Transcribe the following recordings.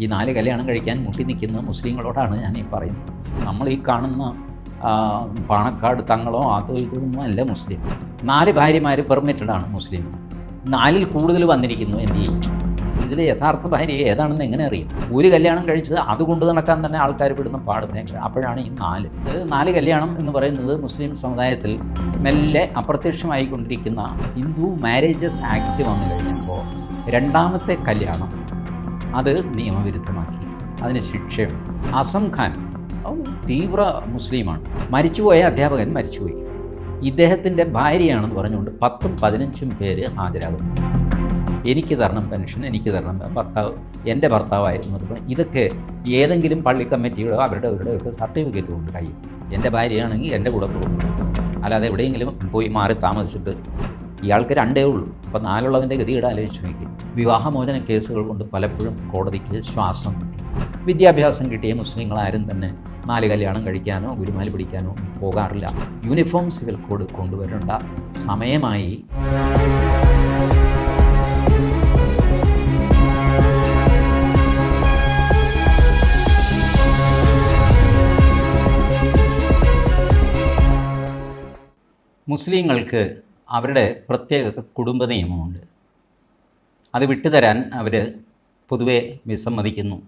ഈ നാല് കല്യാണം കഴിക്കാൻ മുട്ടി നിൽക്കുന്ന മുസ്ലിങ്ങളോടാണ് ഞാൻ ഈ പറയുന്നത്. നമ്മൾ ഈ കാണുന്ന പാണക്കാട് തങ്ങളോ അതോ ഇതൊന്നും അല്ല മുസ്ലിം. നാല് ഭാര്യമാർ പെർമിറ്റഡ് ആണ് മുസ്ലിം. നാലിൽ കൂടുതൽ വന്നിരിക്കുന്നു എന്ത് ചെയ്യും? ഇതിലെ യഥാർത്ഥ ഭാര്യ ഏതാണെന്ന് എങ്ങനെ അറിയും? ഒരു കല്യാണം കഴിച്ചത് അതുകൊണ്ട് നടക്കാൻ തന്നെ ആൾക്കാർ വിടുന്ന പാട് അപ്പോഴാണ് ഈ നാല്. നാല് കല്യാണം എന്ന് പറയുന്നത് മുസ്ലിം സമുദായത്തിൽ മെല്ലെ അപ്രത്യക്ഷമായിക്കൊണ്ടിരിക്കുന്ന ഹിന്ദു മാരേജസ് ആക്ട് വന്നു കഴിഞ്ഞപ്പോൾ രണ്ടാമത്തെ കല്യാണം അത് നിയമവിരുദ്ധമാക്കി. അതിന് ശിക്ഷയുണ്ട് അസം ഖാൻ തീവ്ര മുസ്ലിമാണ്. മരിച്ചുപോയ അധ്യാപകൻ മരിച്ചുപോയി. ഇദ്ദേഹത്തിന്റെ ഭാര്യയാണെന്ന് പറഞ്ഞുകൊണ്ട് പത്തും പതിനഞ്ചും പേര് ഹാജരാകുന്നു. എനിക്ക് തരണം പെൻഷൻ എനിക്ക് തരണം ഭർത്താവ് എന്റെ ഭർത്താവായിരുന്നു അതുപോലെ ഇതൊക്കെ ഏതെങ്കിലും പള്ളി കമ്മിറ്റിയുടെ അവരുടെ അവരുടെ ഒക്കെ സർട്ടിഫിക്കറ്റ് കൊണ്ട് കയ്യിൽ എന്റെ ഭാര്യയാണെങ്കിൽ എന്റെ കൂടെ പോകും. അല്ലാതെ എവിടെയെങ്കിലും പോയി മാറി താമസിച്ചിട്ട് ഇയാൾക്ക് രണ്ടേ ഉള്ളൂ. അപ്പം നാലുള്ളതിന്റെ ഗതി ഇടാലോചിച്ചു നോക്കി. വിവാഹമോചന കേസുകൾ കൊണ്ട് പലപ്പോഴും കോടതിക്ക് ശ്വാസം വിദ്യാഭ്യാസം കിട്ടിയ മുസ്ലിങ്ങൾ ആരും തന്നെ നാല് കല്യാണം കഴിക്കാനോ ഗുരുമാൽ പിടിക്കാനോ പോകാറില്ല. യൂണിഫോം സിവിൽ കോഡ് കൊണ്ടുവരേണ്ട സമയമായി. മുസ്ലിങ്ങൾക്ക് അവരുടെ പ്രത്യേക കുടുംബ നിയമമുണ്ട് അത് വിട്ടുതരാൻ അവർ പൊതുവെ വിസമ്മതിക്കുന്നു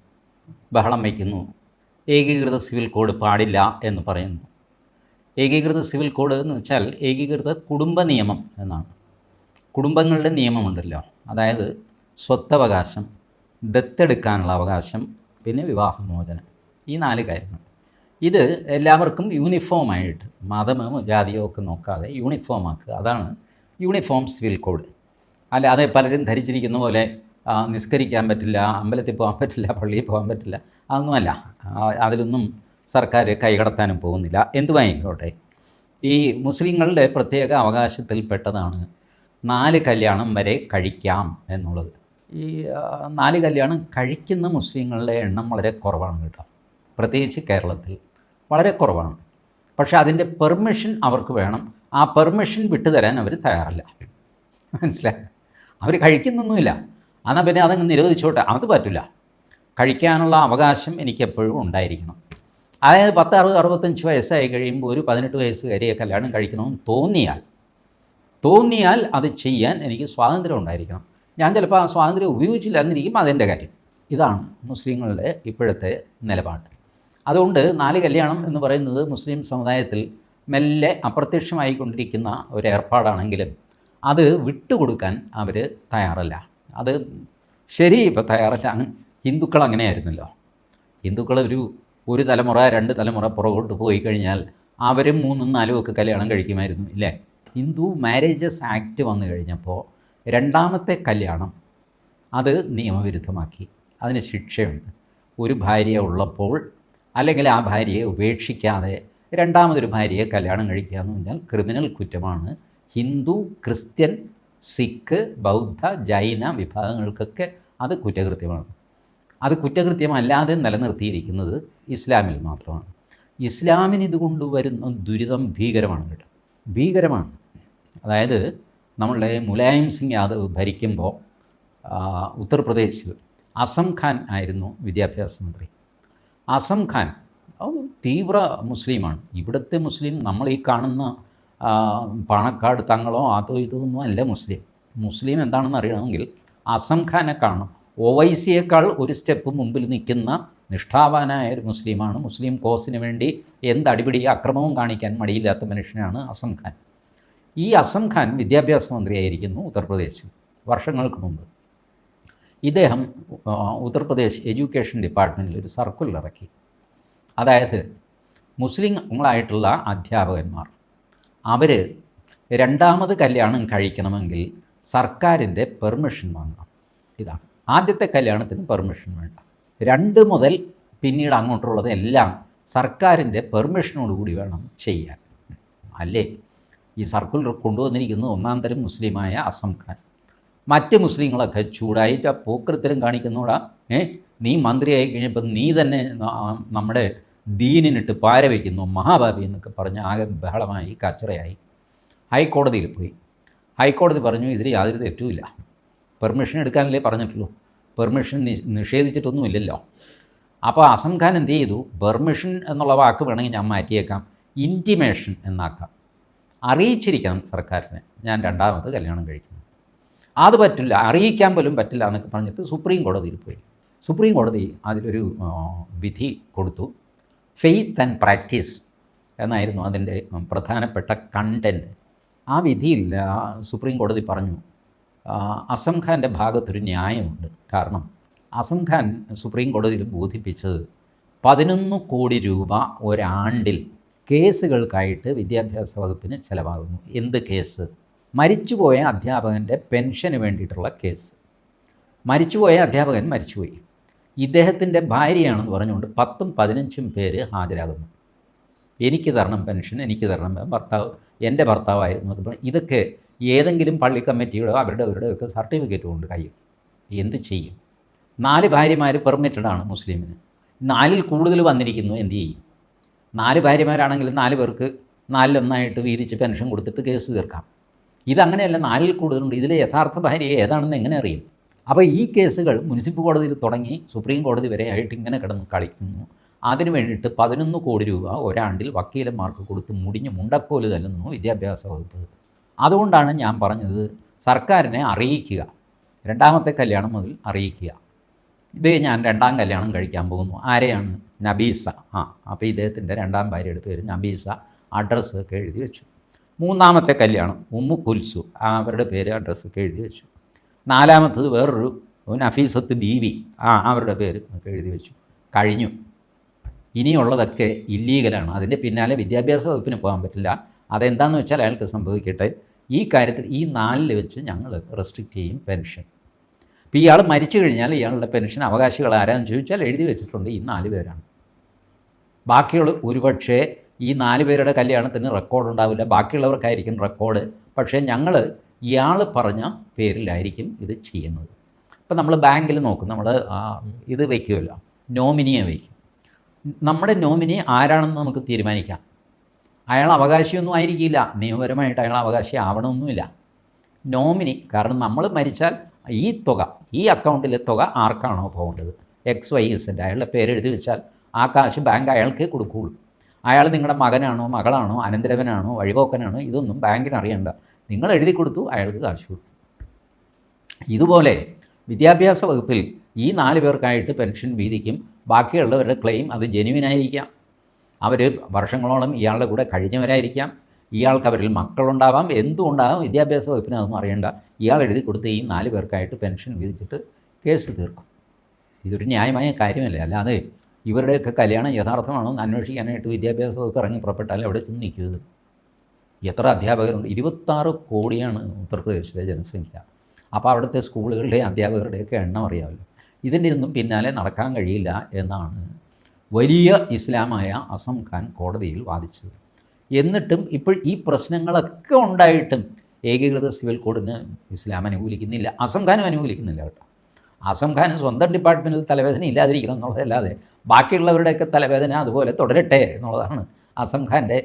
ബഹളം വയ്ക്കുന്നു. ഏകീകൃത സിവിൽ കോഡ് പാടില്ല എന്ന് പറയുന്നു. ഏകീകൃത സിവിൽ കോഡ് എന്ന് വെച്ചാൽ ഏകീകൃത കുടുംബ നിയമം എന്നാണ്. കുടുംബങ്ങളുടെ നിയമമുണ്ടല്ലോ. അതായത് സ്വത്തവകാശം ദത്തെടുക്കാനുള്ള അവകാശം പിന്നെ വിവാഹമോചനം. ഈ നാല് കാര്യങ്ങൾ. ഇത് എല്ലാവർക്കും യൂണിഫോമായിട്ട് മതമോ ജാതിയോ ഒക്കെ നോക്കാതെ യൂണിഫോം ആക്കുക. അതാണ് യൂണിഫോം സിവിൽ കോഡ്. അല്ലാതെ പലരും ധരിച്ചിരിക്കുന്ന പോലെ നിസ്കരിക്കാൻ പറ്റില്ല അമ്പലത്തിൽ പോകാൻ പറ്റില്ല പള്ളിയിൽ പോകാൻ പറ്റില്ല അതൊന്നുമല്ല. അതിലൊന്നും സർക്കാർ കൈകടത്താനും പോകുന്നില്ല. എന്തുമായിക്കോട്ടെ ഈ മുസ്ലിങ്ങളുടെ പ്രത്യേക അവകാശത്തിൽപ്പെട്ടതാണ് നാല് കല്യാണം വരെ കഴിക്കാം എന്നുള്ളത്. ഈ നാല് കല്യാണം കഴിക്കുന്ന മുസ്ലിങ്ങളുടെ എണ്ണം വളരെ കുറവാണ് കേട്ടോ. പ്രത്യേകിച്ച് കേരളത്തിൽ വളരെ കുറവാണ്. പക്ഷേ അതിന്റെ പെർമിഷൻ അവർക്ക് വേണം. ആ പെർമിഷൻ വിട്ടുതരാൻ അവർ തയ്യാറല്ല. മനസ്സിലായി? അവർ കഴിക്കുന്നൊന്നുമില്ല. എന്നാൽ പിന്നെ അതങ്ങ് നിരോധിച്ചോട്ടെ. അത് പറ്റില്ല കഴിക്കാനുള്ള അവകാശം എനിക്ക് എപ്പോഴും ഉണ്ടായിരിക്കണം. അതായത് പത്ത് അറുപത് അറുപത്തഞ്ച് വയസ്സായി കഴിയുമ്പോൾ ഒരു പതിനെട്ട് വയസ്സുകാരിയെ കല്യാണം കഴിക്കണമെന്ന് തോന്നിയാൽ തോന്നിയാൽ അത് ചെയ്യാൻ എനിക്ക് സ്വാതന്ത്ര്യം ഉണ്ടായിരിക്കണം. ഞാൻ ചിലപ്പോൾ ആ സ്വാതന്ത്ര്യം ഉപയോഗിച്ചില്ല എന്നിരിക്കും അതെന്റെ കാര്യം. ഇതാണ് മുസ്ലിങ്ങളുടെ ഇപ്പോഴത്തെ നിലപാട്. അതുകൊണ്ട് നാല് കല്യാണം എന്ന് പറയുന്നത് മുസ്ലിം സമുദായത്തിൽ മെല്ലെ അപ്രത്യക്ഷമായിക്കൊണ്ടിരിക്കുന്ന ഒരു ഏർപ്പാടാണെങ്കിലും അത് വിട്ടുകൊടുക്കാൻ അവർ തയ്യാറല്ല. അത് ശരി ഇപ്പോൾ തയ്യാറല്ല. ഹിന്ദുക്കൾ അങ്ങനെയായിരുന്നല്ലോ. ഹിന്ദുക്കൾ ഒരു ഒരു തലമുറ രണ്ട് തലമുറ പുറകോട്ട് പോയി കഴിഞ്ഞാൽ അവരും മൂന്നും നാലും ഒക്കെ കല്യാണം കഴിക്കുമായിരുന്നു ഇല്ലേ? ഹിന്ദു മാരേജസ് ആക്ട് വന്നു കഴിഞ്ഞപ്പോൾ രണ്ടാമത്തെ കല്യാണം അത് നിയമവിരുദ്ധമാക്കി. അതിന് ശിക്ഷയുണ്ട്. ഒരു ഭാര്യ ഉള്ളപ്പോൾ അല്ലെങ്കിൽ ആ ഭാര്യയെ ഉപേക്ഷിക്കാതെ രണ്ടാമതൊരു ഭാര്യയെ കല്യാണം കഴിക്കുക എന്ന് പറഞ്ഞാൽ ക്രിമിനൽ കുറ്റമാണ് ഹിന്ദു ക്രിസ്ത്യൻ സിഖ് ബൗദ്ധ ജൈന വിഭാഗങ്ങൾക്കൊക്കെ അത് കുറ്റകൃത്യമാണ്. അത് കുറ്റകൃത്യമല്ലാതെ നിലനിർത്തിയിരിക്കുന്നത് ഇസ്ലാമിൽ മാത്രമാണ്. ഇസ്ലാമിന് ഇതുകൊണ്ട് വരുന്ന ദുരിതം ഭീകരമാണ് കേട്ടോ. ഭീകരമാണ്. അതായത് നമ്മളുടെ മുലായം സിംഗ് യാദവ് ഭരിക്കുമ്പോൾ ഉത്തർപ്രദേശിൽ അസം ഖാൻ ആയിരുന്നു വിദ്യാഭ്യാസ മന്ത്രി. അസം ഖാൻ തീവ്ര മുസ്ലിമാണ്. ഇവിടുത്തെ മുസ്ലിം നമ്മൾ ഈ കാണുന്ന പാണക്കാട് തങ്ങളോ അതോ ഇതൊന്നും അല്ല മുസ്ലിം. മുസ്ലിം എന്താണെന്ന് അറിയണമെങ്കിൽ അസം ഖാനെ കാണും ഒവൈസിയേക്കാൾ ഒരു സ്റ്റെപ്പ് മുമ്പിൽ നിൽക്കുന്ന നിഷ്ഠാവാനായ ഒരു മുസ്ലിമാണ്. മുസ്ലിം കോസിന് വേണ്ടി എന്ത് അടിപിടി അക്രമവും കാണിക്കാൻ മടിയില്ലാത്ത മനുഷ്യനാണ് അസം ഖാൻ. ഈ അസം ഖാൻ വിദ്യാഭ്യാസ മന്ത്രിയായിരിക്കുന്നു ഉത്തർപ്രദേശിൽ വർഷങ്ങൾക്ക് മുമ്പ്. ഇദ്ദേഹം ഉത്തർപ്രദേശ് എഡ്യൂക്കേഷൻ ഡിപ്പാർട്ട്മെന്റിൽ ഒരു സർക്കുലർ ഇറക്കി. അതായത് മുസ്ലിങ്ങളായിട്ടുള്ള അധ്യാപകന്മാർ അവർ രണ്ടാമത് കല്യാണം കഴിക്കണമെങ്കിൽ സർക്കാരിന്റെ പെർമിഷൻ വാങ്ങണം. ഇതാണ് ആദ്യത്തെ കല്യാണത്തിന് പെർമിഷൻ വേണ്ട. രണ്ട് മുതൽ പിന്നീട് അങ്ങോട്ടുള്ളത് എല്ലാം സർക്കാരിന്റെ പെർമിഷനോടുകൂടി വേണം ചെയ്യാൻ. അല്ലേ? ഈ സർക്കുലർ കൊണ്ടുവന്നിരിക്കുന്നത് ഒന്നാം തരം മുസ്ലിമായ അസം ഖാൻ. മറ്റ് മുസ്ലിങ്ങളൊക്കെ ചൂടായി "ച, പോക്കൃത്തരം കാണിക്കുന്നോടാ ഏ? നീ മന്ത്രിയായി കഴിഞ്ഞപ്പോൾ നീ തന്നെ നമ്മുടെ ദീനിനിട്ട് പാര വയ്ക്കുന്നു മഹാഭാവി എന്നൊക്കെ പറഞ്ഞ് ആകെ ബഹളമായി കച്ചറയായി. ഹൈക്കോടതിയിൽ പോയി. ഹൈക്കോടതി പറഞ്ഞു ഇതിൽ യാതൊരു തെറ്റുമില്ല പെർമിഷൻ എടുക്കാനല്ലേ പറഞ്ഞിട്ടുള്ളൂ. പെർമിഷൻ നിഷേധിച്ചിട്ടൊന്നുമില്ലല്ലോ. അപ്പോൾ അസം ഖാൻ എന്ത് ചെയ്തു? പെർമിഷൻ എന്നുള്ള വാക്ക് വേണമെങ്കിൽ ഞാൻ മാറ്റിയേക്കാം. ഇന്റിമേഷൻ എന്നാക്കാം. അറിയിച്ചിരിക്കണം സർക്കാരിനെ. ഞാൻ രണ്ടാമത് കല്യാണം കഴിക്കുന്നു. അത് പറ്റില്ല അറിയിക്കാൻ പോലും പറ്റില്ല എന്നൊക്കെ പറഞ്ഞിട്ട് സുപ്രീം കോടതിയിൽ പോയി. സുപ്രീം കോടതി അതിലൊരു വിധി കൊടുത്തു. ഫെയ്ത്ത് ആൻഡ് പ്രാക്ടീസ് എന്നായിരുന്നു അതിന്റെ പ്രധാനപ്പെട്ട കണ്ടന്റ് ആ വിധിയിൽ സുപ്രീം കോടതി പറഞ്ഞു അസം ഖാന്റെ ഭാഗത്തൊരു ന്യായമുണ്ട്. കാരണം അസം ഖാൻ സുപ്രീം കോടതിയിൽ ബോധിപ്പിച്ചത് പതിനൊന്ന് കോടി രൂപ ഒരാണ്ടിൽ കേസുകൾക്കായിട്ട് വിദ്യാഭ്യാസ വകുപ്പിന് ചിലവാകുന്നു. എന്ത് കേസ്? മരിച്ചുപോയ അധ്യാപകന്റെ പെൻഷന് വേണ്ടിയിട്ടുള്ള കേസ്. മരിച്ചുപോയ അധ്യാപകൻ മരിച്ചുപോയി. ഇദ്ദേഹത്തിന്റെ ഭാര്യയാണെന്ന് പറഞ്ഞുകൊണ്ട് പത്തും പതിനഞ്ചും പേര് ഹാജരാകുന്നു. എനിക്ക് തരണം പെൻഷൻ എനിക്ക് തരണം ഭർത്താവ് എന്റെ ഭർത്താവായിരുന്നു ഇതൊക്കെ ഏതെങ്കിലും പള്ളി കമ്മിറ്റിയുടെ അവരുടെ അവരുടെയൊക്കെ സർട്ടിഫിക്കറ്റ് കൊണ്ട് കയ്യും എന്ത് ചെയ്യും? നാല് ഭാര്യമാർ പെർമിറ്റഡ് ആണ് മുസ്ലിമിന്. നാലിൽ കൂടുതൽ വന്നിരിക്കുന്നു എന്ത് ചെയ്യും? നാല് ഭാര്യമാരാണെങ്കിൽ നാല് പേർക്ക് നാലിലൊന്നായിട്ട് വീതിച്ച് പെൻഷൻ കൊടുത്തിട്ട് കേസ് തീർക്കാം. ഇതങ്ങനെയല്ല നാലിൽ കൂടുതലുണ്ട്. ഇതിലെ യഥാർത്ഥ ഭാര്യ ഏതാണെന്ന് എങ്ങനെ അറിയും? അപ്പോൾ ഈ കേസുകൾ മുനിസിപ്പൽ കോടതിയിൽ തുടങ്ങി സുപ്രീം കോടതി വരെ ആയിട്ട് ഇങ്ങനെ കിടന്ന് കളിക്കുന്നു. അതിനു വേണ്ടിയിട്ട് പതിനൊന്ന് കോടി രൂപ ഒരാണ്ടിൽ വക്കീലന്മാർക്ക് കൊടുത്ത് മുടിഞ്ഞ് മുണ്ടക്കോൽ തല്ലുന്നു വിദ്യാഭ്യാസ വകുപ്പ്. അതുകൊണ്ടാണ് ഞാൻ പറഞ്ഞത് സർക്കാരിനെ അറിയിക്കുക. രണ്ടാമത്തെ കല്യാണം മുതൽ അറിയിക്കുക. ഇത് ഞാൻ രണ്ടാം കല്യാണം കഴിക്കാൻ പോകുന്നു. ആരെയാണ്? നബീസ. ആ അപ്പോൾ ഇദ്ദേഹത്തിന്റെ രണ്ടാം ഭാര്യയുടെ പേര് നബീസ. അഡ്രസ്സൊക്കെ എഴുതി വെച്ചു. മൂന്നാമത്തെ കല്യാണം ഉമ്മു കുൽസു. അവരുടെ പേര് അഡ്രസ്സൊക്കെ എഴുതി വെച്ചു. നാലാമത്തത് വേറൊരു നഫീസത്ത് ബീവി ആ അവരുടെ പേര് എഴുതി വെച്ചു. കഴിഞ്ഞു. ഇനിയുള്ളതൊക്കെ ഇല്ലീഗലാണ്. അതിന്റെ പിന്നാലെ വിദ്യാഭ്യാസ വകുപ്പിന് പോകാൻ പറ്റില്ല. അതെന്താണെന്ന് വെച്ചാൽ അയാൾക്ക് സംഭവിക്കട്ടെ. ഈ കാര്യത്തിൽ ഈ നാലിൽ വെച്ച് ഞങ്ങൾ റെസ്ട്രിക്റ്റ് ചെയ്യും പെൻഷൻ ഇപ്പോൾ ഇയാൾ മരിച്ചു കഴിഞ്ഞാൽ ഇയാളുടെ പെൻഷൻ അവകാശികൾ ആരാന്ന് ചോദിച്ചാൽ എഴുതി വെച്ചിട്ടുണ്ട് ഈ നാല് പേരാണ്. ബാക്കിയുള്ള ഒരുപക്ഷേ ഈ നാല് പേരുടെ കല്യാണത്തിന് റെക്കോർഡ് ഉണ്ടാവില്ല. ബാക്കിയുള്ളവർക്കായിരിക്കും റെക്കോർഡ് പക്ഷേ ഞങ്ങൾ ഇയാൾ പറഞ്ഞ പേരിലായിരിക്കും ഇത് ചെയ്യുന്നത്. ഇപ്പം നമ്മൾ ബാങ്കിൽ നോക്കും നമ്മൾ ഇത് വയ്ക്കുമല്ലോ നോമിനിയെ വയ്ക്കും. നമ്മുടെ നോമിനി ആരാണെന്ന് നമുക്ക് തീരുമാനിക്കാം. അയാൾ അവകാശിയൊന്നും ആയിരിക്കില്ല. നിയമപരമായിട്ട് അയാൾ അവകാശി ആവണമെന്നുമില്ല. നോമിനി കാരണം നമ്മൾ മരിച്ചാൽ ഈ തുക ഈ അക്കൗണ്ടിലെ തുക ആർക്കാണോ പോകേണ്ടത്? എക്സ് വൈ ഇസഡ് അയാളുടെ എഴുതി വെച്ചാൽ ആ കാശ് ബാങ്ക് അയാൾക്കേ കൊടുക്കുകയുള്ളൂ. അയാൾ നിങ്ങളുടെ മകനാണോ മകളാണോ അനന്തരവനാണോ വഴിപോക്കനാണോ ഇതൊന്നും ബാങ്കിന് അറിയണ്ട നിങ്ങൾ എഴുതി കൊടുത്തു അയാൾക്ക് കാശ് കൊടുത്തു. ഇതുപോലെ വിദ്യാഭ്യാസ വകുപ്പിൽ ഈ നാല് പേർക്കായിട്ട് പെൻഷൻ വീതിക്കും ബാക്കിയുള്ളവരുടെ ക്ലെയിം അത് ജെനുവിനായിരിക്കാം അവർ വർഷങ്ങളോളം ഇയാളുടെ കൂടെ കഴിഞ്ഞവരായിരിക്കാം. ഇയാൾക്ക് അവരിൽ മക്കളുണ്ടാവാം. എന്തുണ്ടാവാം വിദ്യാഭ്യാസ വകുപ്പിന് അതൊന്നും അറിയണ്ട? ഇയാൾ എഴുതി കൊടുത്ത് ഈ നാല് പേർക്കായിട്ട് പെൻഷൻ വീതിച്ചിട്ട് കേസ് തീർക്കും. ഇതൊരു ന്യായമായ കാര്യമല്ല? അല്ലാതെ ഇവരുടെയൊക്കെ കല്യാണം യഥാർത്ഥമാണോ എന്ന് അന്വേഷിക്കാനായിട്ട് വിദ്യാഭ്യാസ വകുപ്പ് ഇറങ്ങി പുറപ്പെട്ടാൽ അവിടെ ചെന്ന് നിൽക്കുന്നത് എത്ര അധ്യാപകരുണ്ട്? ഇരുപത്താറ് കോടിയാണ് ഉത്തർപ്രദേശിലെ ജനസംഖ്യ. അപ്പോൾ അവിടുത്തെ സ്കൂളുകളുടെ അധ്യാപകരുടെയൊക്കെ എണ്ണം അറിയാമല്ലോ. ഇതിന്റെ ഒന്നും പിന്നാലെ നടക്കാൻ കഴിയില്ല എന്നാണ് വലിയ ഇസ്ലാമായ അസം ഖാൻ കോടതിയിൽ വാദിച്ചത്. എന്നിട്ടും ഇപ്പോൾ ഈ പ്രശ്നങ്ങളൊക്കെ ഉണ്ടായിട്ടും ഏകീകൃത സിവിൽ കോഡിന് ഇസ്ലാം അനുകൂലിക്കുന്നില്ല. അസം ഖാനും അനുകൂലിക്കുന്നില്ല കേട്ടോ. അസം ഖാൻ സ്വന്തം ഡിപ്പാർട്ട്മെന്റിൽ തലവേദന ഇല്ലാതിരിക്കണം എന്നുള്ളതല്ലാതെ ബാക്കിയുള്ളവരുടെയൊക്കെ തലവേദന അതുപോലെ തുടരട്ടെ എന്നുള്ളതാണ് അസം ഖാന്റെ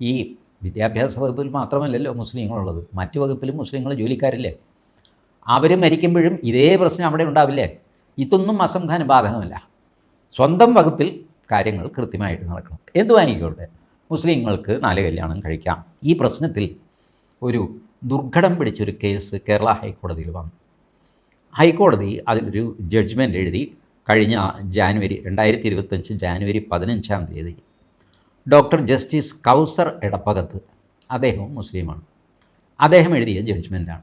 ഈ വിദ്യാഭ്യാസ വകുപ്പിൽ മാത്രമല്ലല്ലോ മുസ്ലിങ്ങളുള്ളത്. മറ്റു വകുപ്പിലും മുസ്ലിങ്ങൾ ജോലിക്കാരില്ലേ? അവർ മരിക്കുമ്പോഴും ഇതേ പ്രശ്നം അവിടെ ഉണ്ടാവില്ലേ? ഇതൊന്നും അസം ഖാന് ബാധകമല്ല സ്വന്തം വകുപ്പിൽ കാര്യങ്ങൾ കൃത്യമായിട്ട് നടക്കണം. എന്തുവായിക്കോട്ടെ മുസ്ലിങ്ങൾക്ക് നാല് കല്യാണം കഴിക്കാം. ഈ പ്രശ്നത്തിൽ ഒരു ദുർഘടം പിടിച്ചൊരു കേസ് കേരള ഹൈക്കോടതിയിൽ വന്നു. ഹൈക്കോടതി അതിലൊരു ജഡ്ജ്മെന്റ് എഴുതി കഴിഞ്ഞ ജാനുവരി രണ്ടായിരത്തി ഇരുപത്തഞ്ച് ജാനുവരി പതിനഞ്ചാം തീയതി ഡോക്ടർ ജസ്റ്റിസ് കൗസർ എടപ്പകത്ത്. അദ്ദേഹവും മുസ്ലിമാണ്. അദ്ദേഹം എഴുതിയ ജഡ്ജ്മെന്റാണ്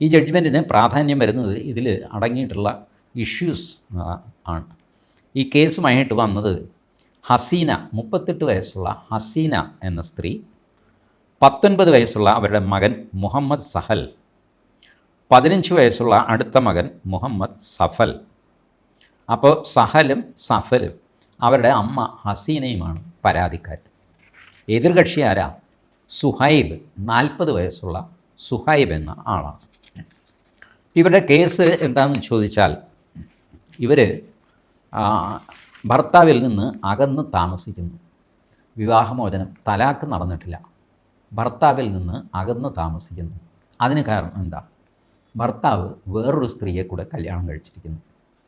ഈ ജഡ്ജ്മെന്റിന് പ്രാധാന്യം വരുന്നത് ഇതിൽ അടങ്ങിയിട്ടുള്ള ഇഷ്യൂസ് ആണ്. ഈ കേസുമായിട്ട് വന്നത് ഹസീന മുപ്പത്തെട്ട് വയസ്സുള്ള ഹസീന എന്ന സ്ത്രീ പത്തൊൻപത് വയസ്സുള്ള അവരുടെ മകൻ മുഹമ്മദ് സഹൽ പതിനഞ്ച് വയസ്സുള്ള അടുത്ത മകൻ മുഹമ്മദ് സഫൽ. അപ്പോൾ സഹലും സഫലും അവരുടെ അമ്മ ഹസീനയുമാണ്. പരാതിക്കാർ. എതിർകക്ഷി ആരാ? സുഹൈബ് നാൽപ്പത് വയസ്സുള്ള സുഹൈബ് എന്ന ആളാണ്. ഇവരുടെ കേസ് എന്താണെന്ന് ചോദിച്ചാൽ ഇവർ ഭർത്താവിൽ നിന്ന് അകന്ന് താമസിക്കുന്നു. വിവാഹമോചനം തലാക്ക് നടന്നിട്ടില്ല. ഭർത്താവിൽ നിന്ന് അകന്ന് താമസിക്കുന്നു. അതിന് കാരണം എന്താ? ഭർത്താവ് വേറൊരു സ്ത്രീയെ കൂടെ കല്യാണം കഴിച്ചിരിക്കുന്നു.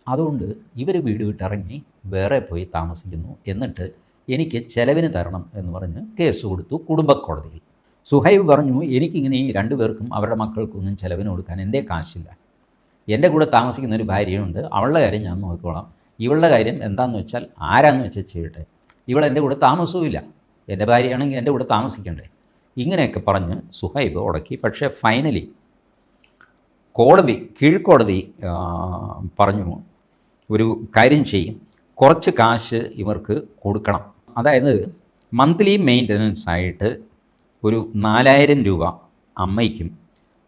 അതുകൊണ്ട് ഇവർ വീട് വിട്ടിറങ്ങി വേറെ പോയി താമസിക്കുന്നു. എന്നിട്ട് എനിക്ക് ചെലവിന് തരണം എന്ന് പറഞ്ഞ് കേസ് കൊടുത്തു കുടുംബക്കോടതിയിൽ. സുഹൈബ് പറഞ്ഞു എനിക്കിങ്ങനെ ഈ രണ്ടു പേർക്കും അവരുടെ മക്കൾക്കൊന്നും ചെലവിന് കൊടുക്കാൻ എന്റെ കാശില്ല. എന്റെ കൂടെ താമസിക്കുന്ന ഒരു ഭാര്യയുണ്ട്. അവളുടെ കാര്യം ഞാൻ നോക്കിക്കോളാം. ഇവളുടെ കാര്യം എന്താണെന്ന് വെച്ചാൽ ആരാന്ന് വെച്ചാൽ ചെയ്യട്ടെ. ഇവൾ എന്റെ കൂടെ താമസവുമില്ല എന്റെ ഭാര്യയാണെങ്കിൽ എന്റെ കൂടെ താമസിക്കണ്ടേ? ഇങ്ങനെയൊക്കെ പറഞ്ഞ് സുഹൈബ് ഉടക്കി. പക്ഷേ ഫൈനലി കോടതി കീഴ്ക്കോടതി പറഞ്ഞു ഒരു കാര്യം ചെയ്യും. കുറച്ച് കാശ് ഇവർക്ക് കൊടുക്കണം. അതായത് മന്ത്ലി മെയിന്റനൻസ് ആയിട്ട് ഒരു നാലായിരം രൂപ അമ്മയ്ക്കും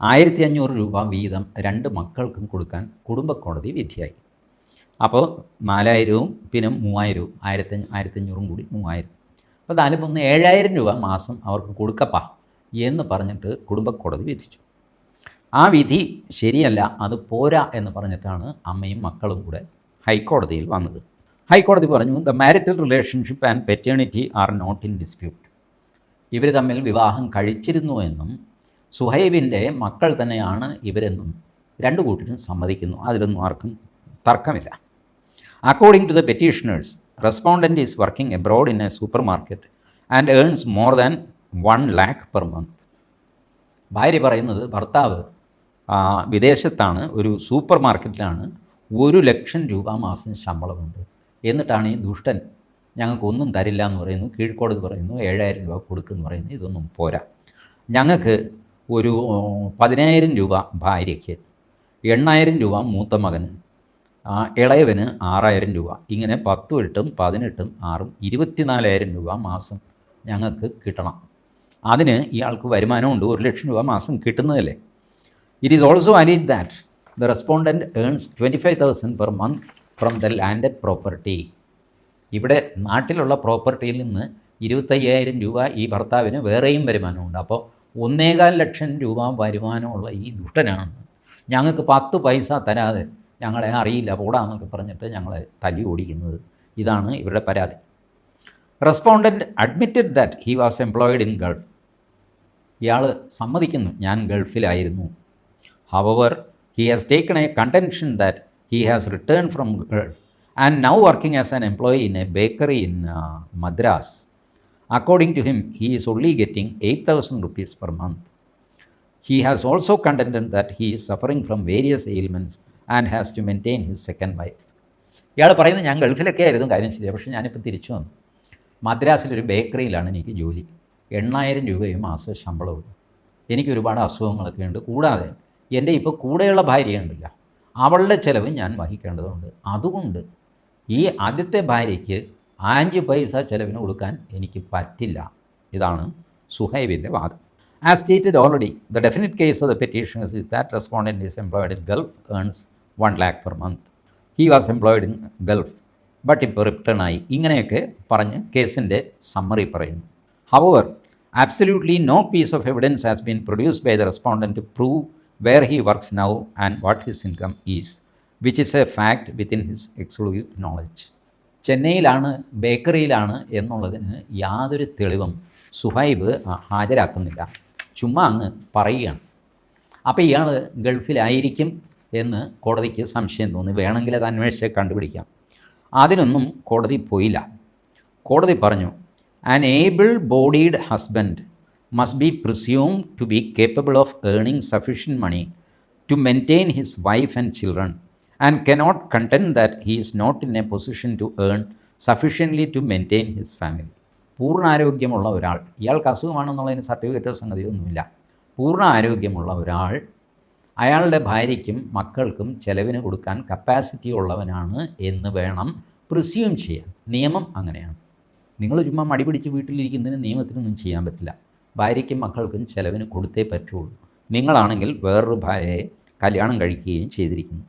ആയിരത്തി അഞ്ഞൂറ് രൂപ വീതം രണ്ട് മക്കൾക്കും കൊടുക്കാൻ കുടുംബ കോടതി വിധിയായി. അപ്പോൾ നാലായിരവും പിന്നെ മൂവായിരവും ആയിരത്തി ആയിരത്തഞ്ഞൂറും കൂടി മൂവായിരം. അപ്പോൾ നാലും ഒന്ന് ഏഴായിരം രൂപ മാസം അവർക്ക് കൊടുക്കപ്പാ എന്ന് പറഞ്ഞിട്ട് കുടുംബ കോടതി വിധിച്ചു. ആ വിധി ശരിയല്ല അത് പോരാ എന്ന് പറഞ്ഞിട്ടാണ് അമ്മയും മക്കളും കൂടെ ഹൈക്കോടതിയിൽ വന്നത്. ഹൈക്കോടതി പറഞ്ഞു the marital relationship and paternity are not in dispute ഇവർ തമ്മിൽ വിവാഹം കഴിച്ചിരുന്നു എന്നും സുഹൈബിന്റെ മക്കൾ തന്നെയാണ് ഇവരെന്നും രണ്ടു കൂട്ടരും സമ്മതിക്കുന്നു. അതിലൊന്നും ആർക്കും തർക്കമില്ല. According to the petitioners respondent is working abroad in a supermarket and earns more than one lakh per month ഭാര്യ പറയുന്നത് ഭർത്താവ് വിദേശത്താണ് ഒരു സൂപ്പർ മാർക്കറ്റിലാണ് ഒരു ലക്ഷം രൂപ മാസം ശമ്പളമുണ്ട്. എന്നിട്ടാണ് ഈ ദുഷ്ടൻ ഞങ്ങൾക്കൊന്നും തരില്ല എന്ന് പറയുന്നു കീഴ്ക്കോടതി പറയുന്നു ഏഴായിരം രൂപ കൊടുക്കുമെന്ന് പറയുന്നു ഇതൊന്നും പോരാ. ഞങ്ങൾക്ക് ഒരു പതിനായിരം രൂപ ഭാര്യയ്ക്ക് എണ്ണായിരം രൂപ മൂത്ത മകന് ഇളയവന് ആറായിരം രൂപ ഇങ്ങനെ പത്തും എട്ടും പതിനെട്ടും ആറും ഇരുപത്തിനാലായിരം രൂപ മാസം ഞങ്ങൾക്ക് കിട്ടണം. അതിന് ഇയാൾക്ക് വരുമാനമുണ്ട് ഒരു ലക്ഷം രൂപ മാസം കിട്ടുന്നതല്ലേ? It is also alleged that the respondent earns twenty five thousand per month from the landed property ഇവിടെ നാട്ടിലുള്ള പ്രോപ്പർട്ടിയിൽ നിന്ന് ഇരുപത്തയ്യായിരം രൂപ ഈ ഭർത്താവിന് വേറെയും വരുമാനമുണ്ട്. അപ്പോൾ ഒന്നേകാൽ ലക്ഷം രൂപ വരുമാനമുള്ള ഈ ദുഷ്ടനാണ്. ഞങ്ങൾക്ക് പത്ത് പൈസ തരാതെ ഞങ്ങളെ അറിയില്ല പോടാന്നൊക്കെ പറഞ്ഞിട്ട് ഞങ്ങളെ തല്ലി ഓടിക്കുന്നത്. ഇതാണ് ഇവരുടെ പരാതി. Respondent admitted that he was employed in Gulf ഇയാൾ സമ്മതിക്കുന്നു ഞാൻ ഗൾഫിലായിരുന്നു. However he has taken a contention that he has return from Gulf and now working as an employee in a bakery in Madras according to him he is only getting eight thousand rupees per month he has also contented that he is suffering from various ailments and has to maintain his second wife ഇയാൾ പറയുന്നത് ഞാൻ ഗൾഫിലൊക്കെ ആയിരുന്നു കാര്യം ശരിയാണ് പക്ഷേ ഞാനിപ്പോൾ തിരിച്ചു വന്നു. മദ്രാസിലൊരു ബേക്കറിയിലാണ് എനിക്ക് ജോലി. എണ്ണായിരം രൂപയും മാസ ശമ്പളവും. എനിക്ക് ഒരുപാട് അസുഖങ്ങളൊക്കെ ഉണ്ട്. കൂടാതെ എന്റെ ഇപ്പോൾ കൂടെയുള്ള ഭാര്യയുണ്ടല്ല. അവളുടെ ചിലവ് ഞാൻ വഹിക്കേണ്ടതുണ്ട്. അതുകൊണ്ട് ഈ ആദ്യത്തെ ഭാര്യയ്ക്ക് അഞ്ച് പൈസ ചിലവിന് കൊടുക്കാൻ എനിക്ക് പറ്റില്ല. ഇതാണ് സുഹൈബിന്റെ വാദം. As stated already the definite case of the petitions is that respondent is employed in Gulf earns one lakh per month he was employed in Gulf but ഇപ്പോൾ റിട്ടേൺ ആയി. ഇങ്ങനെയൊക്കെ പറഞ്ഞ് കേസിന്റെ സമ്മറി പറയുന്നു. However absolutely no piece of evidence has been produce by the respondent prove where he works now and what his income is which is a fact within his exclusive knowledge ചെന്നൈയിലാണ് ബേക്കറിയിലാണ് എന്നുള്ളതിന് യാതൊരു തെളിവും സുഹൈബ് ഹാജരാക്കുന്നില്ല. ചുമ്മാ അങ്ങ് പറയുകയാണ്. അപ്പോൾ ഇയാൾ ഗൾഫിലായിരിക്കും എന്ന് കോടതിക്ക് സംശയം തോന്നി. വേണമെങ്കിൽ അത് അന്വേഷിച്ച് കണ്ടുപിടിക്കാം. അതിനൊന്നും കോടതി പോയില്ല. കോടതി പറഞ്ഞു an able bodied husband must be presume to be capable of earning sufficient money to maintain his wife and children and cannot content that he is not in a position to earn sufficiently to maintain his family പൂർണ ആരോഗ്യമുള്ള ഒരാൾ ഇയാൾക്ക് അസുഖമാണെന്നുള്ളതിന് സർട്ടിഫിക്കറ്റോ സംഗതിയൊന്നുമില്ല പൂർണ ആരോഗ്യമുള്ള ഒരാൾ അയാളുടെ ഭാര്യയ്ക്കും മക്കൾക്കും ചെലവിന് കൊടുക്കാൻ കപ്പാസിറ്റി ഉള്ളവനാണ് എന്ന് വേണം പ്രിസ്യൂം ചെയ്യാൻ. നിയമം അങ്ങനെയാണ്. നിങ്ങൾ ചുമ്മാ മടി പിടിച്ച് വീട്ടിലിരിക്കുന്നതിന് നിയമത്തിനൊന്നും ചെയ്യാൻ പറ്റില്ല. ഭാര്യയ്ക്കും മക്കൾക്കും ചെലവിന് കൊടുത്തേ പറ്റുള്ളൂ. നിങ്ങളാണെങ്കിൽ വേറൊരു ഭാര്യയെ കല്യാണം കഴിക്കുകയും ചെയ്തിരിക്കുന്നു.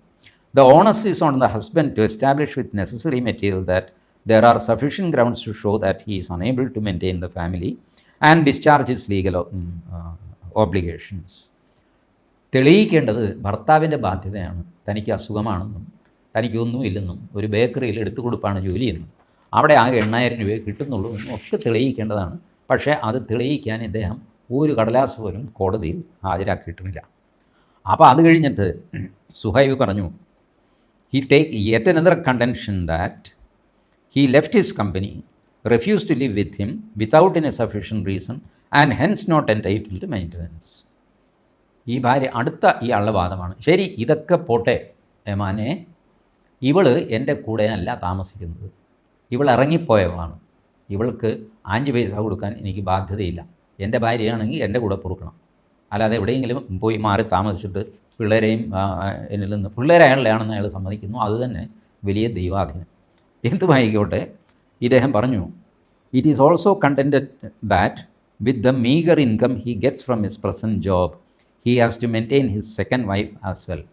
The onus is on the husband to establish with necessary material that there are sufficient grounds to show that he is unable to maintain the family and discharge his legal obligations തെളിയിക്കേണ്ടത് ഭർത്താവിന്റെ ബാധ്യതയാണ്. തനിക്ക് അസുഖമാണെന്നും തനിക്കൊന്നുമില്ലെന്നും ഒരു ബേക്കറിയിൽ എടുത്തു കൊടുപ്പാണ് ജോലി ചെയ്യുന്നത്. അവിടെ ആകെ എണ്ണായിരം രൂപയെ കിട്ടുന്നുള്ളൂ എന്നും ഒക്കെ തെളിയിക്കേണ്ടതാണ്. പക്ഷേ അത് തെളിയിക്കാൻ ഇദ്ദേഹം ഒരു കടലാസ് പോലും കോടതിയിൽ ഹാജരാക്കിയിട്ടുമില്ല അപ്പോൾ അത് കഴിഞ്ഞിട്ട് സുഹൈബ് പറഞ്ഞു he take yet another contention that he left his company refused to live with him without any sufficient reason and hence not entitled to maintenance. ഈ ഭാര്യ അടുത്ത ഈ ആളുടെ വാദമാണ്. ശരി ഇതൊക്കെ പോട്ടെ ഏമാനെ ഇവൾ എന്റെ കൂടെയല്ല താമസിക്കുന്നത്. ഇവൾ ഇറങ്ങിപ്പോയവളാണ്. ഇവൾക്ക് അഞ്ച് പൈസ കൊടുക്കാൻ എനിക്ക് ബാധ്യതയില്ല. എന്റെ ഭാര്യയാണെങ്കിൽ എന്റെ കൂടെ പൊറുക്കണം. അല്ലാതെ എവിടെയെങ്കിലും പോയി മാറി താമസിച്ചിട്ട് പിള്ളേരെയും എന്നിൽ നിന്ന് പിള്ളേരെ അയാളുടെയാണെന്ന് അയാൾ സമ്മതിക്കുന്നു. അതുതന്നെ വലിയ ദൈവാധീനം. എന്തുമായിക്കോട്ടെ ഇദ്ദേഹം പറഞ്ഞു it is also contented that with the meagre income he gets from his present job he has to maintain his second wife as well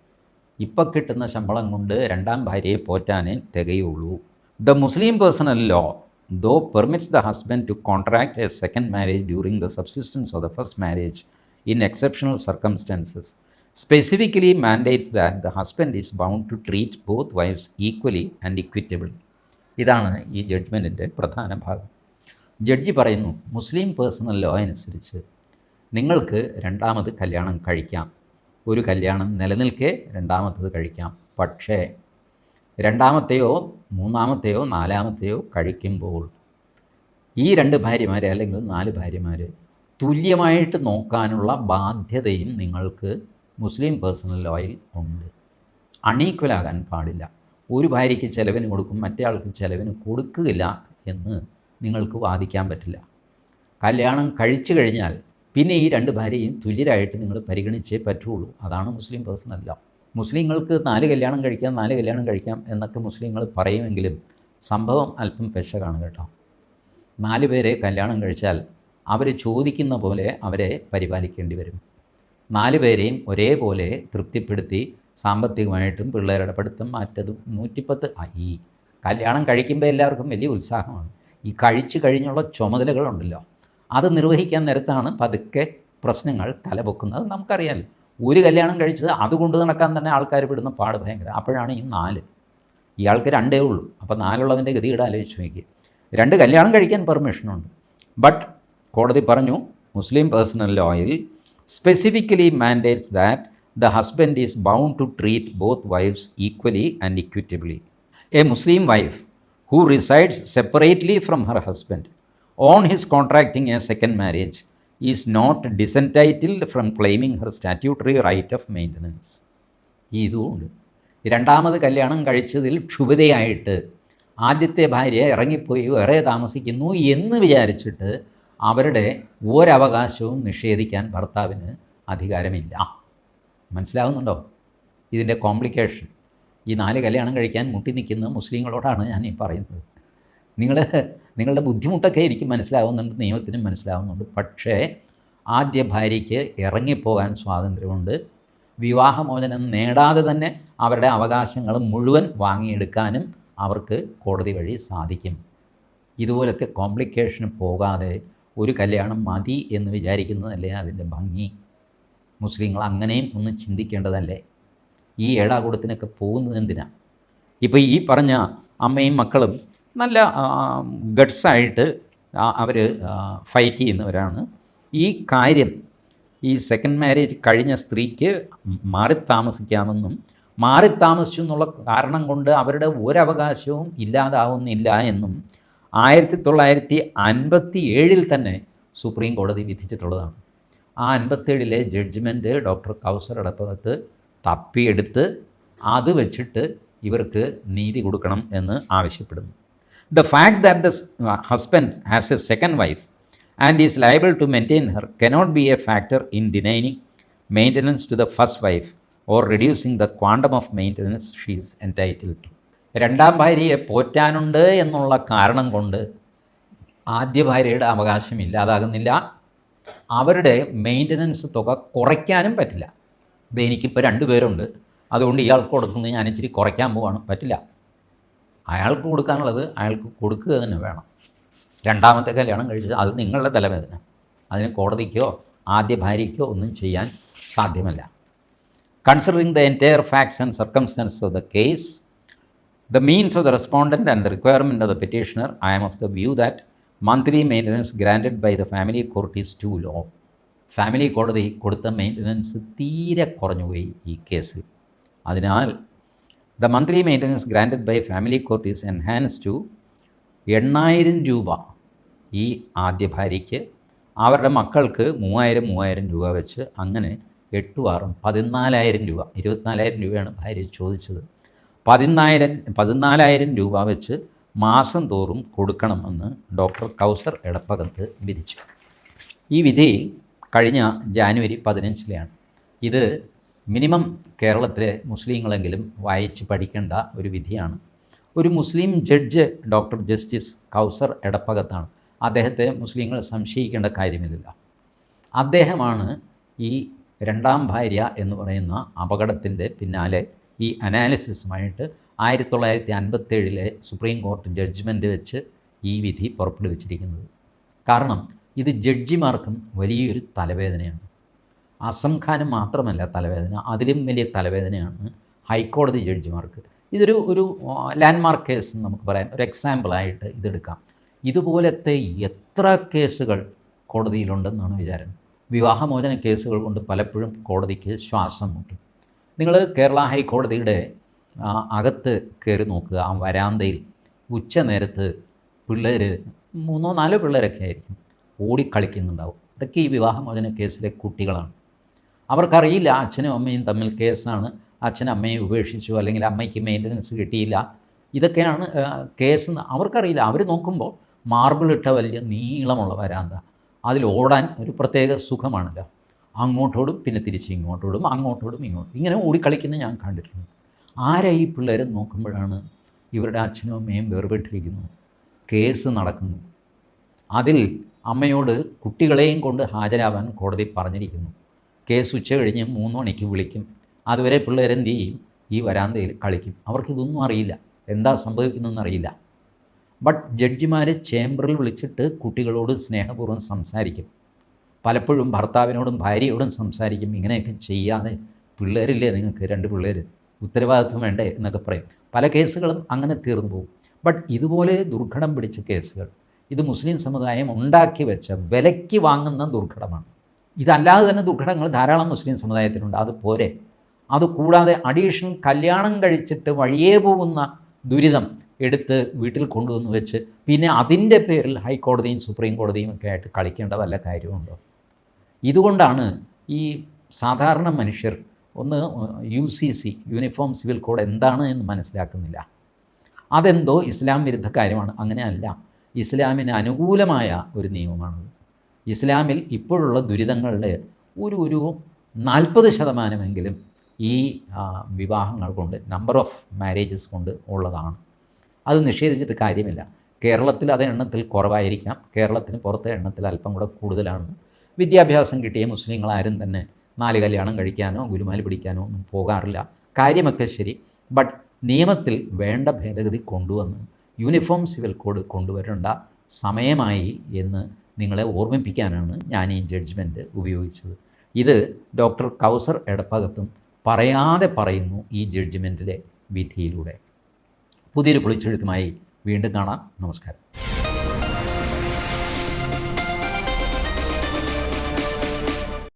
ഇപ്പം കിട്ടുന്ന ശമ്പളം കൊണ്ട് രണ്ടാം ഭാര്യയെ പോറ്റാനേ തികയുള്ളൂ. The Muslim personal law though permits the husband to contract a second marriage during the subsistence of the first marriage in exceptional circumstances specifically mandates that the husband is bound to treat both wifes equally and equitable ഇതാണ് ഈ ജഡ്ജ്മെന്റിന്റെ പ്രധാന ഭാഗം. Judge പറയുന്നു മുസ്ലിം personal law അനുസരിച്ച് നിങ്ങൾക്ക് രണ്ടാമത് കല്യാണം കഴിക്കാം. ഒരു കല്യാണം നിലനിൽക്കെ രണ്ടാമത്തത് കഴിക്കാം. പക്ഷേ രണ്ടാമത്തെയോ മൂന്നാമത്തെയോ നാലാമത്തെയോ കഴിക്കുമ്പോൾ ഈ രണ്ട് ഭാര്യമാരെ അല്ലെങ്കിൽ നാല് ഭാര്യമാർ തുല്യമായിട്ട് നോക്കാനുള്ള ബാധ്യതയും നിങ്ങൾക്ക് മുസ്ലിം പേഴ്സണൽ ലോയിൽ ഉണ്ട്. അണീക്വലാകാൻ പാടില്ല. ഒരു ഭാര്യയ്ക്ക് ചിലവിന് കൊടുക്കും മറ്റേ ആൾക്ക് ചിലവിന് കൊടുക്കുകയില്ല എന്ന് നിങ്ങൾക്ക് വാദിക്കാൻ പറ്റില്ല. കല്യാണം കഴിച്ചു കഴിഞ്ഞാൽ പിന്നെ ഈ രണ്ട് ഭാര്യയും തുല്യരായിട്ട് നിങ്ങൾ പരിഗണിച്ചേ പറ്റുള്ളൂ. അതാണ് മുസ്ലിം പേഴ്സണൽ ലോ. മുസ്ലിങ്ങൾക്ക് നാല് കല്യാണം കഴിക്കാം നാല് കല്യാണം കഴിക്കാം എന്നൊക്കെ മുസ്ലിങ്ങൾ പറയുമെങ്കിലും സംഭവം അല്പം പെശകാണ് കേട്ടോ. നാല് പേരെ കല്യാണം കഴിച്ചാൽ അവർ ചോദിക്കുന്ന പോലെ അവരെ പരിപാലിക്കേണ്ടി വരും. നാല് പേരെയും ഒരേപോലെ തൃപ്തിപ്പെടുത്തി സാമ്പത്തികമായിട്ടും പിള്ളേരുടെ പഠിത്തം മാറ്റതും നൂറ്റിപ്പത്ത് ഈ കല്യാണം കഴിക്കുമ്പോൾ എല്ലാവർക്കും വലിയ ഉത്സാഹമാണ്. ഈ കഴിച്ചു കഴിഞ്ഞുള്ള ചുമതലകളുണ്ടല്ലോ. അത് നിർവഹിക്കാൻ നേരത്താണ് പതുക്കെ പ്രശ്നങ്ങൾ തലപൊക്കുന്നത് നമുക്കറിയാമല്ലോ ഒരു കല്യാണം കഴിച്ചത് അതുകൊണ്ട് നടക്കാൻ തന്നെ ആൾക്കാർ വിടുന്ന പാട് ഭയങ്കര. അപ്പോഴാണ് ഈ നാല്. ഇയാൾക്ക് രണ്ടേ ഉള്ളൂ. അപ്പോൾ നാലുള്ളതിന്റെ ഗതികേട് ആലോചിച്ച് നോക്കി രണ്ട് കല്യാണം കഴിക്കാൻ പെർമിഷനുണ്ട് ബട്ട് കോടതി പറഞ്ഞു Muslim personal ലോയിൽ specifically mandates that the husband is bound to treat both wifes equally and equitably a Muslim wife who resides separately from her husband on his his a second second marriage not not from claiming her statutory right of maintenance ഈ ഇതുമുണ്ട് രണ്ടാമത് കല്യാണം കഴിച്ചതിൽ ക്ഷുഭിതയായിട്ട് ആദ്യത്തെ ഭാര്യ ഇറങ്ങിപ്പോയി വേറെ താമസിക്കുന്നു എന്ന് വിചാരിച്ചിട്ട് അവരുടെ ഒരവകാശവും നിഷേധിക്കാൻ ഭർത്താവിന് അധികാരമില്ല. മനസ്സിലാവുന്നുണ്ടോ? ഇതിന്റെ കോംപ്ലിക്കേഷൻ. ഈ നാല് കല്യാണം കഴിക്കാൻ മുട്ടി നിൽക്കുന്ന മുസ്ലിങ്ങളോടാണ് ഞാൻ ഈ പറയുന്നത്. നിങ്ങൾ നിങ്ങളുടെ ബുദ്ധിമുട്ടൊക്കെ എനിക്ക് മനസ്സിലാവുന്നുണ്ട് നിയമത്തിനും മനസ്സിലാവുന്നുണ്ട്. പക്ഷേ ആദ്യ ഭാര്യയ്ക്ക് ഇറങ്ങിപ്പോകാൻ സ്വാതന്ത്ര്യമുണ്ട്. വിവാഹമോചനം നേടാതെ തന്നെ അവരുടെ അവകാശങ്ങൾ മുഴുവൻ വാങ്ങിയെടുക്കാനും അവർക്ക് കോടതി വഴി സാധിക്കും. ഇതുപോലത്തെ കോംപ്ലിക്കേഷന് പോകാതെ ഒരു കല്യാണം മതി എന്ന് വിചാരിക്കുന്നതല്ലേ അതിന്റെ ഭംഗി? മുസ്ലിങ്ങൾ അങ്ങനെയും ഒന്ന് ചിന്തിക്കേണ്ടതല്ലേ? ഈ ഏടാകൂടത്തിനൊക്കെ പോകുന്നത് എന്തിനാണ് ഇപ്പോൾ ഈ പറഞ്ഞ അമ്മയും മക്കളും നല്ല ഗഡ്സായിട്ട് അവർ ഫൈറ്റ് ചെയ്യുന്നവരാണ്. ഈ കാര്യം ഈ സെക്കൻഡ് മാരേജ് കഴിഞ്ഞ സ്ത്രീക്ക് മാറി താമസിക്കാമെന്നും മാറി താമസിച്ചു എന്നുള്ള കാരണം കൊണ്ട് അവരുടെ ഒരവകാശവും ഇല്ലാതാവുന്നില്ല എന്നും ആയിരത്തി തൊള്ളായിരത്തി അൻപത്തി ഏഴിൽ തന്നെ സുപ്രീം കോടതി വിധിച്ചിട്ടുള്ളതാണ്. ആ അൻപത്തേഴിലെ ജഡ്ജ്മെന്റ് ഡോക്ടർ കൗസർ ഇടപ്പകത്ത് തപ്പിയെടുത്ത് അത് വെച്ചിട്ട് ഇവർക്ക് നീതി കൊടുക്കണം എന്ന് ആവശ്യപ്പെടുന്നു. The fact that the husband has a second wife and is liable to maintain her cannot be a factor in denying maintenance to the first wife or reducing the quantum of maintenance she's entitle to രണ്ടാം ഭാര്യയെ പോറ്റാനുണ്ട് എന്നുള്ള കാരണം കൊണ്ട് ആദ്യ ഭാര്യയുടെ അവകാശം ഇല്ലാതാകുന്നില്ല അവരുടെ maintenance തുക കുറയ്ക്കാനും പറ്റില്ല. ഇത് എനിക്കിപ്പോൾ രണ്ട് പേരുണ്ട്. അതുകൊണ്ട് ഇയാൾക്ക് കൊടുക്കുന്നത് ഞാൻ ഇച്ചിരി കുറയ്ക്കാൻ പോവാണ്. പറ്റില്ല. അയാൾക്ക് കൊടുക്കാനുള്ളത് അയാൾക്ക് കൊടുക്കുക തന്നെ വേണം. രണ്ടാമത്തെ കല്യാണം കഴിച്ചത് അത് നിങ്ങളുടെ തലവേദന. അതിന് കോടതിക്കോ ആദ്യ ഭാര്യയ്ക്കോ ഒന്നും ചെയ്യാൻ സാധ്യമല്ല. Considering the entire facts and circumstance of the case the means of the respondent and the requirement of the petitioner I am of the view that monthly maintenance granted by the family court is too low family കോടതി കൊടുത്ത maintenance തീരെ കുറഞ്ഞുപോയി ഈ case അതിനാൽ the monthly maintenance granted by family court is enhance to എണ്ണായിരം രൂപ ഈ ആദ്യ ഭാര്യയ്ക്ക്. അവരുടെ മക്കൾക്ക് മൂവായിരം മൂവായിരം രൂപ വെച്ച് അങ്ങനെ എട്ടും ആറും പതിനാലായിരം രൂപ ഇരുപത്തിനാലായിരം രൂപയാണ് ഭാര്യ ചോദിച്ചത്. പതിനായിരം പതിനാലായിരം രൂപ വെച്ച് മാസം തോറും കൊടുക്കണമെന്ന് ഡോക്ടർ കൗസർ എടപ്പകത്ത് വിധിച്ചു. ഈ വിധി കഴിഞ്ഞ ജാനുവരി പതിനഞ്ചിലെയാണ് ഇത് മിനിമം കേരളത്തിലെ മുസ്ലിങ്ങളെങ്കിലും വായിച്ച് പഠിക്കേണ്ട ഒരു വിധിയാണ്. ഒരു മുസ്ലിം ജഡ്ജ് ഡോക്ടർ ജസ്റ്റിസ് കൗസർ എടപ്പകത്താണ്. അദ്ദേഹത്തെ മുസ്ലിങ്ങൾ സംശയിക്കേണ്ട കാര്യമില്ല അദ്ദേഹമാണ് ഈ രണ്ടാം ഭാര്യ എന്ന് പറയുന്ന അപകടത്തിന്റെ പിന്നാലെ ഈ അനാലിസിസുമായിട്ട് ആയിരത്തി തൊള്ളായിരത്തി അൻപത്തേഴിലെ സുപ്രീം കോടതി ജഡ്ജ്മെന്റ് വെച്ച് ഈ വിധി പുറപ്പെടുവിച്ചിരിക്കുന്നത്. കാരണം ഇത് ജഡ്ജിമാർക്കും വലിയൊരു തലവേദനയാണ്. അസം ഖാന് മാത്രമല്ല തലവേദന അതിലും വലിയ തലവേദനയാണ് ഹൈക്കോടതി ജഡ്ജിമാർക്ക്. ഇതൊരു ഒരു ലാൻഡ്മാർക്ക് കേസ് എന്ന് നമുക്ക് പറയാം. ഒരു എക്സാമ്പിളായിട്ട് ഇതെടുക്കാം. ഇതുപോലത്തെ എത്ര കേസുകൾ കോടതിയിലുണ്ടെന്നാണ് വിചാരം. വിവാഹമോചന കേസുകൾ കൊണ്ട് പലപ്പോഴും കോടതിക്ക് ശ്വാസം മുട്ടും നിങ്ങൾ കേരള ഹൈക്കോടതിയുടെ അകത്ത് കയറി നോക്കുക. ആ വരാന്തയിൽ ഉച്ച നേരത്ത് പിള്ളേർ മൂന്നോ നാലോ പിള്ളേരൊക്കെ ആയിരിക്കും ഓടിക്കളിക്കുന്നുണ്ടാവും. അതൊക്കെ ഈ വിവാഹമോചന കേസിലെ കുട്ടികളാണ്. അവർക്കറിയില്ല അച്ഛനും അമ്മയും തമ്മിൽ കേസാണ്. അച്ഛൻ അമ്മയെ ഉപേക്ഷിച്ചു അല്ലെങ്കിൽ അമ്മയ്ക്ക് മെയിന്റനൻസ് കിട്ടിയില്ല. ഇതൊക്കെയാണ് കേസ് അവർക്കറിയില്ല. അവർ നോക്കുമ്പോൾ മാർബിൾ ഇട്ട വലിയ നീളമുള്ള വരാന്ത. അതിൽ ഓടാൻ ഒരു പ്രത്യേക സുഖമാണല്ലോ. അങ്ങോട്ടോടും പിന്നെ തിരിച്ച് ഇങ്ങോട്ടോടും അങ്ങോട്ടോടും ഇങ്ങോട്ടും. ഇങ്ങനെ ഓടിക്കളിക്കുന്നത് ഞാൻ കണ്ടിട്ടുണ്ട്. ആരാ ഈ പിള്ളേരെ നോക്കുമ്പോഴാണ് ഇവരുടെ അച്ഛനും അമ്മയും വേർപെട്ടിരിക്കുന്നു? കേസ് നടക്കുന്നു. അതിൽ അമ്മയോട് കുട്ടികളെയും കൊണ്ട് ഹാജരാവാൻ കോടതി പറഞ്ഞിരിക്കുന്നു. കേസ് ഉച്ച കഴിഞ്ഞ് മൂന്ന് മണിക്ക് വിളിക്കും. അതുവരെ പിള്ളേരെന്ത് ചെയ്യും? ഈ വരാന്തയിൽ കളിക്കും. അവർക്കിതൊന്നും അറിയില്ല. എന്താ സംഭവിക്കുന്നതെന്ന് അറിയില്ല. ബട്ട് ജഡ്ജിമാർ ചേംബറിൽ വിളിച്ചിട്ട് കുട്ടികളോട് സ്നേഹപൂർവം സംസാരിക്കും. പലപ്പോഴും ഭർത്താവിനോടും ഭാര്യയോടും സംസാരിക്കും. ഇങ്ങനെയൊക്കെ ചെയ്യാതെ പിള്ളേരില്ലേ നിങ്ങൾക്ക്? രണ്ട് പിള്ളേർ ഉത്തരവാദിത്വം വേണ്ടേ എന്നൊക്കെ പറയും. പല കേസുകളും അങ്ങനെ തീർന്നു പോകും. ബട്ട് ഇതുപോലെ ദുർഘടം പിടിച്ച കേസുകൾ ഇത് മുസ്ലിം സമുദായം ഉണ്ടാക്കി വെച്ച വിലയ്ക്ക് വാങ്ങുന്ന ദുർഘടമാണ്. ഇതല്ലാതെ തന്നെ ദുർഘടങ്ങൾ ധാരാളം മുസ്ലിം സമുദായത്തിലുണ്ട്. അത് പോരെ. അത് കൂടാതെ അഡീഷണൽ കല്യാണം കഴിച്ചിട്ട് വഴിയേ പോകുന്ന ദുരിതം എടുത്ത് വീട്ടിൽ കൊണ്ടുവന്ന് വെച്ച് പിന്നെ അതിന്റെ പേരിൽ ഹൈക്കോടതിയും സുപ്രീം കോടതിയും ഒക്കെ ആയിട്ട് കളിക്കേണ്ട വല്ല കാര്യമുണ്ടോ? ഇതുകൊണ്ടാണ് ഈ സാധാരണ മനുഷ്യർ ഒന്ന് U C C uniform civil code എന്താണ് എന്ന് മനസ്സിലാക്കുന്നില്ല. അതെന്തോ ഇസ്ലാം വിരുദ്ധ കാര്യമാണ്. അങ്ങനെയല്ല. ഇസ്ലാമിന് അനുകൂലമായ ഒരു നിയമമാണത്. ഇസ്ലാമിൽ ഇപ്പോഴുള്ള ദുരിതങ്ങളുടെ ഒരു ഒരു നാൽപ്പത് ശതമാനമെങ്കിലും ഈ വിവാഹങ്ങൾ കൊണ്ട് നമ്പർ ഓഫ് മാരേജസ് കൊണ്ട് ഉള്ളതാണ്. അത് നിഷേധിച്ചിട്ട് കാര്യമില്ല. കേരളത്തിൽ അത് എണ്ണത്തിൽ കുറവായിരിക്കാം. കേരളത്തിന് പുറത്തെ എണ്ണത്തിൽ അല്പം കൂടെ കൂടുതലാണ്. വിദ്യാഭ്യാസം കിട്ടിയ മുസ്ലിങ്ങൾ ആരും തന്നെ നാല് കല്യാണം കഴിക്കാനോ ഗുരുമാലി പിടിക്കാനോ ഒന്നും പോകാറില്ല. കാര്യമൊക്കെ ശരി. ബട്ട് നിയമത്തിൽ വേണ്ട ഭേദഗതി കൊണ്ടുവന്ന് യൂണിഫോം സിവിൽ കോഡ് കൊണ്ടുവരേണ്ട സമയമായി എന്ന് നിങ്ങളെ ഓർമ്മിപ്പിക്കാനാണ് ഞാൻ ഈ ജഡ്ജ്മെന്റ് ഉപയോഗിച്ചത്. ഇത് ഡോക്ടർ കൗസർ എടപ്പകത്തും പറയാതെ പറയുന്നു ഈ ജഡ്ജ്മെന്റിലെ വിധിയിലൂടെ. പുതിയൊരു പൊളിച്ചെഴുത്തുമായി വീണ്ടും കാണാം. നമസ്കാരം.